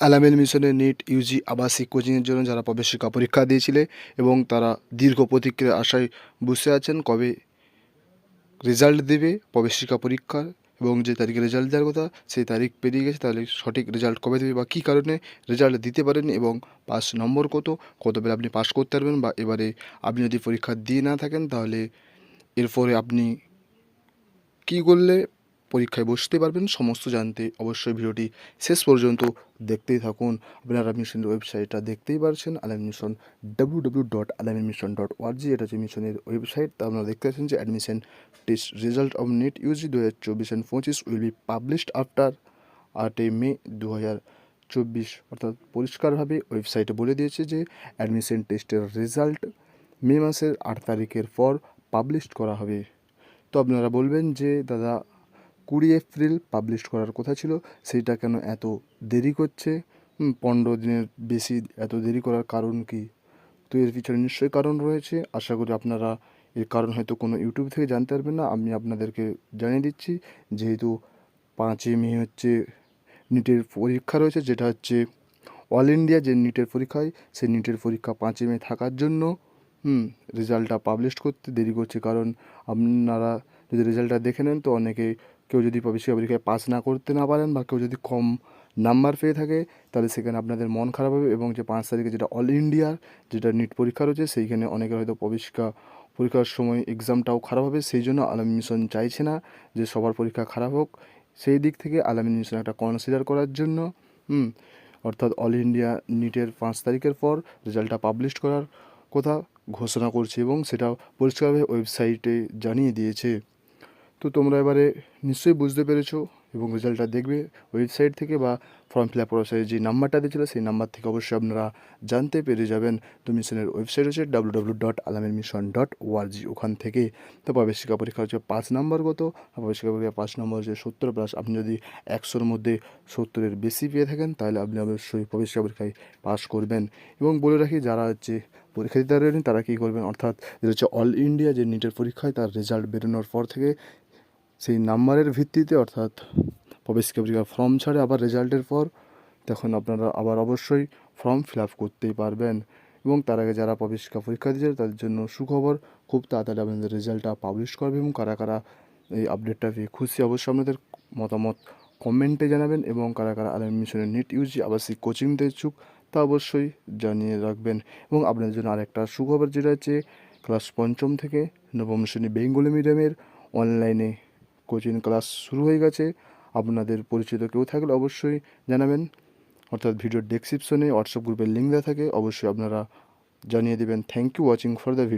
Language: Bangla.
আলামেল মিশনের নিট, ইউজি, আবাসিক কোচিংয়ের জন্য যারা প্রবেশিকা পরীক্ষা দিয়েছিলে এবং তারা দীর্ঘ প্রতীক্ষার আশায় বসে আছেন, কবে রেজাল্ট দেবে প্রবেশিকা পরীক্ষার এবং যে তারিখে রেজাল্ট দেওয়ার কথা সেই তারিখ পেরিয়ে গেছে, তাহলে সঠিক রেজাল্ট কবে দেবে বা কী কারণে রেজাল্ট দিতে পারেন এবং পাস নম্বর কত কত পেলে আপনি পাস করতে পারবেন বা এবারে আপনি যদি পরীক্ষা দিয়ে না থাকেন, তাহলে এরপরে আপনি কী করলে পরীক্ষায় বসতে পারবেন। সমস্ত জানতে অবশ্যই ভিডিওটি শেষ পর্যন্ত দেখতেই থাকুন। আপনারা মিশনের ওয়েবসাইটটা দেখতেই পারছেন। Alameen mission W W dot Alameen mission dot org এটা হচ্ছে মিশনের ওয়েবসাইট। তা আপনারা দেখতে পাচ্ছেন যে admission test result of NEET UG দু হাজার চব্বিশ অ্যান্ড পঁচিশ উইল বি পাবলিশড আফটার আটই মে দু হাজার চব্বিশ। অর্থাৎ পরিষ্কারভাবে ওয়েবসাইটে বলে দিয়েছে যে অ্যাডমিশন টেস্টের রেজাল্ট মে মাসের আট তারিখের পর পাবলিশ করা হবে। তো আপনারা বলবেন যে, দাদা কুড়ি এপ্রিল পাবলিশ করার কথা ছিল, সেইটা কেন এত দেরি করছে? পনেরো দিনের বেশি এত দেরি করার কারণ কি? তো এর পিছনে নিশ্চয়ই কারণ রয়েছে। আশা করি আপনারা এর কারণ হয়তো কোনো ইউটিউব থেকে জানতে পারবেন না। আমি আপনাদেরকে জানিয়ে দিচ্ছি, যেহেতু পাঁচই মে হচ্ছে নিটের পরীক্ষা রয়েছে, যেটা হচ্ছে অল ইন্ডিয়া যে নিটের পরীক্ষা হয়, সেই নিটের পরীক্ষা পাঁচই মে থাকার জন্য, হুম রেজাল্টটা পাবলিশ করতে দেরি করছে। কারণ আপনারা যদি রেজাল্টটা দেখে নেন, তো অনেকে কেউ যদি প্রবেশিকা পরীক্ষায় পাস না করতে না পারেন বা কেউ যদি কম নাম্বার পেয়ে থাকে, তাহলে সেখানে আপনাদের মন খারাপ হবে এবং যে পাঁচ তারিখে যেটা অল ইন্ডিয়ার যেটা নিট পরীক্ষা রয়েছে, সেইখানে অনেকের হয়তো প্রবেশিকা পরীক্ষার সময় এক্সামটাও খারাপ হবে। সেই জন্য আলামী মিশন চাইছে না যে সবার পরীক্ষা খারাপ হোক। সেই দিক থেকে আলামী মিশন একটা কনসিডার করার জন্য, হুম, অর্থাৎ অল ইন্ডিয়া নিটের পাঁচ তারিখের পর রেজাল্টটা পাবলিশ করার কথা ঘোষণা করছে এবং সেটা পরিষ্কারভাবে ওয়েবসাইটে জানিয়ে দিয়েছে। তো তোমরা এবারে নিশ্চয়ই বুঝতে পেরেছ এবং রেজাল্টটা দেখবে ওয়েবসাইট থেকে বা ফর্ম ফিল আপ করার যে নাম্বারটা দিয়েছিল সেই নাম্বার থেকে অবশ্যই আপনারা জানতে পেরে যাবেন। তো মিশনের ওয়েবসাইট হচ্ছে W W dot Alameen mission dot ORG ওখান থেকে তো প্রবেশিকা পরীক্ষা হচ্ছে পাঁচ নাম্বার কত প্রবেশিকা পরীক্ষা পাঁচ নম্বর হচ্ছে সত্তর প্লাস আপনি যদি একশোর মধ্যে সত্তরের বেশি পেয়ে থাকেন, তাহলে আপনি অবশ্যই প্রবেশিকা পরীক্ষায় পাস করবেন। এবং বলে রাখি, যারা হচ্ছে পরীক্ষা দিতে পারেন তারা কী করবেন? অর্থাৎ যেটা হচ্ছে অল ইন্ডিয়া যে নিটের পরীক্ষায় তার রেজাল্ট বেরোনোর পর থেকে সেই নাম্বারের ভিত্তিতে অর্থাৎ প্রবেশিকা পরীক্ষার ফর্ম ছাড়ে আবার রেজাল্টের পর তখন আপনারা আবার অবশ্যই ফর্ম ফিল আপ করতেই পারবেন। এবং তার আগে যারা প্রবেশিকা পরীক্ষা দিয়েছে তাদের জন্য সুখবর, খুব তাড়াতাড়ি আপনাদের রেজাল্টটা পাবলিশ করবে এবং কারা কারা এই আপডেটটা পেয়ে খুশি অবশ্যই আপনাদের মতামত কমেন্টে জানাবেন এবং কারা কারা আলাম মিশনের নিট ইউজি আবাসিক কোচিং নিতে ইচ্ছুক তা অবশ্যই জানিয়ে রাখবেন। এবং আপনাদের জন্য আরেকটা সুখবর যেটা হচ্ছে ক্লাস পঞ্চম থেকে নবম শ্রেণি বেঙ্গলি মিডিয়ামের অনলাইনে কোচিং ক্লাস শুরু হয়ে গেছে। আপনাদের পরিচিত কেউ থাকলে অবশ্যই জানাবেন। অর্থাৎ ভিডিওর ডেসক্রিপশনে হোয়াটসঅ্যাপ গ্রুপের লিঙ্ক দেওয়া থাকে। অবশ্যই আপনারা জানিয়ে দেবেন। Thank you watching for the video